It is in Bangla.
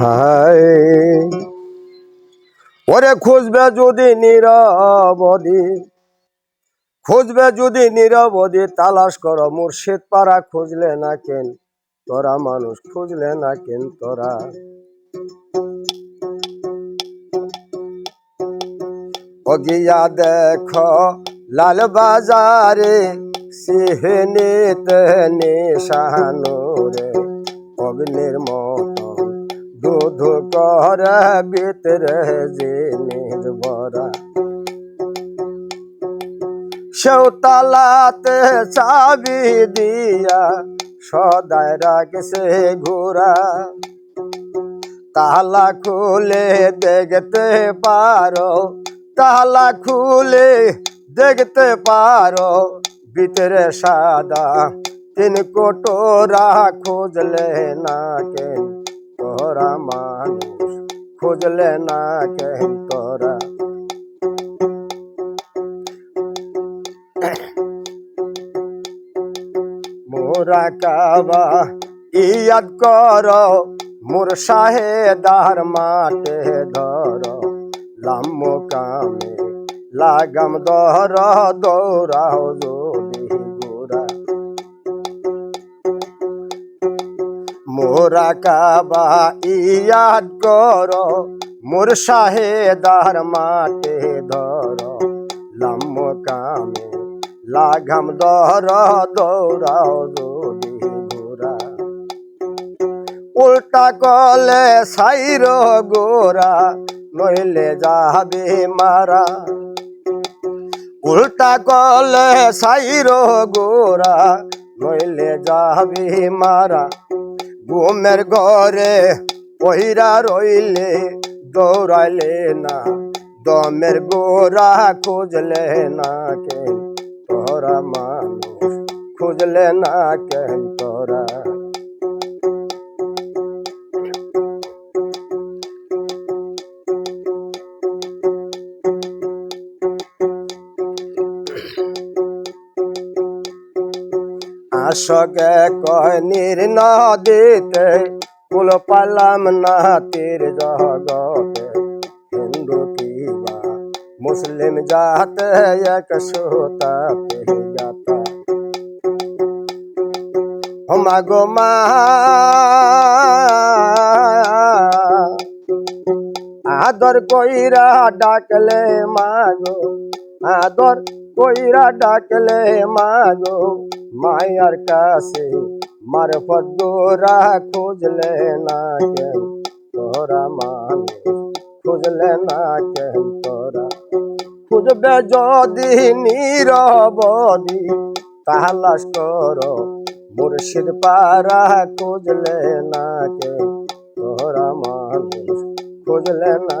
হায়। ওরে খুঁজবে যদি নিরবধি, খুঁজবে যদি নিরবধি, তালাশ কর মুর্শিদ পাড়া খুঁজলে না কেন? তোরা মানুষ খুঁজলে না কেন তোরা? অগিয়া দেখ লাল বাজারে, সিহনিত নিশানুরে অগ্নির মতন দুধ কর ভিতরে যে নির্ভরা সেওতালাতে চাবি দিয়া সদায় রাখছে ঘোরা তালা খুলে দেখতে পারো তালা খুলে দেখতে পারো ভিতরে সাদা তিন কোটোরা খুঁজলে না কেন তোরা মানুষ, খুঁজলে না কেন তোরা। মোরা কাবা, ইয়াদ কর মোর শাহেদার মাঠে ধর। লাম্ম কামে লাগাম দর দৌড়াও যদি মোরা কাবা ইয়াদ কর মোর শাহেদার মাঠে ধর। লাম্ম কামে লাগাম দর দৌড়াও যদি গোরা উল্টা কলে সাইর গোরা, নইলে যাবে মারা। উল্টা কলে সাইর গোরা, নইলে যাবে মারা। ঘুমের ঘরে পহিরা রইলে, দৌড়াইলে না। দমের গোরা খুঁজলে না কে তোরা মানুষ খুঁজলে না কেন তোরা? আশকে কয় নীর নদীতে কুল পালাম না তীর জগতে। হিন্দু কিবা মুসলিম জাতে এক সোতা গাতা হমা গো মা, আদর কইরা ডাকলে মাগো আদর কইরা ডাকলে মাগো, মায়ার কাছে মারফত গোরা খুঁজলে না কেন? তোরা মানুষ খুঁজলে না কেন তোরা? খুঁজবে যদি নিরবধি তালাশ করো, মুর্শিদ পারা খুঁজলে না কেন? তোরা মানুষ খুঁজলে না